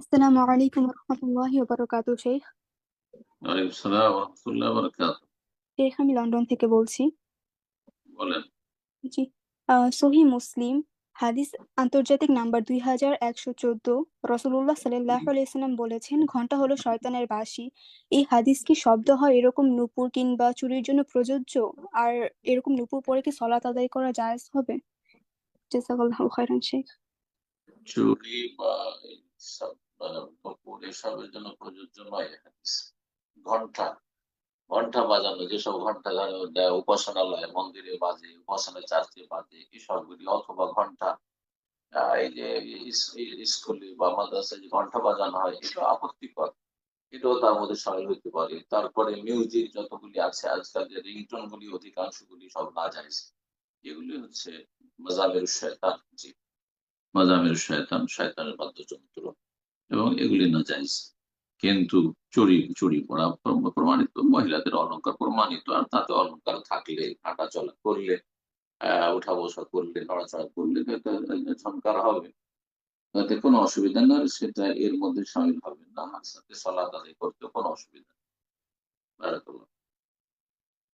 আসসালামু আলাইকুম রহমতুল্লাহি ওবারাকাতু শেখ ওয়ালাইকুম সালাম রহমতুল্লাহ বরকাত শেখ আমি লন্ডন থেকে বলছি। বলেন। জি। সহি মুসলিম হাদিস আন্তর্জাতিক নাম্বার দুই হাজার একশো চোদ্দ রসুল্লাহ সাল্লাহ আলাইসাল্লাম বলেছেন ঘণ্টা হলো শয়তানের বাঁশি। এই হাদিস কি শব্দ হয় এরকম নূপুর কিংবা চুরির জন্য প্রযোজ্য? আর এরকম নূপুর পরে কি সলাত আদায় করা জায়েজ হবে? জাযাকাল্লাহু খাইরান শেখ। চুরি বা কপুর এসবের জন্য প্রযোজ্য নয় ঘণ্টা ঘণ্টা বাজানো, যেসব ঘণ্টা উপাসনালয়, মন্দিরে বাজে উপাসনা চার্চে বাজে এই অথবা ঘণ্টা এই যে স্কুলে বা মাদ্রাসায় যে ঘণ্টা বাজানো হয় এটা আপত্তিকর। এটাও তার মধ্যে সামিল হইতে পারে। তারপরে মিউজিক যতগুলি আছে, আজকাল যে রিংটোন গুলি অধিকাংশগুলি সব না যায় এগুলি হচ্ছে মাজামের শয়তান জি মাজামের শয়তান শয়তানের বাদ্যযন্ত্র এবং এগুলি না যাইজ কিন্তু চুরি চুরি পড়া প্রমাণিত, মহিলাদের অলঙ্কার প্রমাণিত, আর তাতে অলঙ্কার থাকলে, হাঁটা চলা করলে উঠা বসা করলে, নড়াচড়া করলে সংকার হবে। তাতে কোনো অসুবিধা না সেটা এর মধ্যে সামিল হবে না সাথে সলাদ আদায় করতে কোনো অসুবিধা নেই।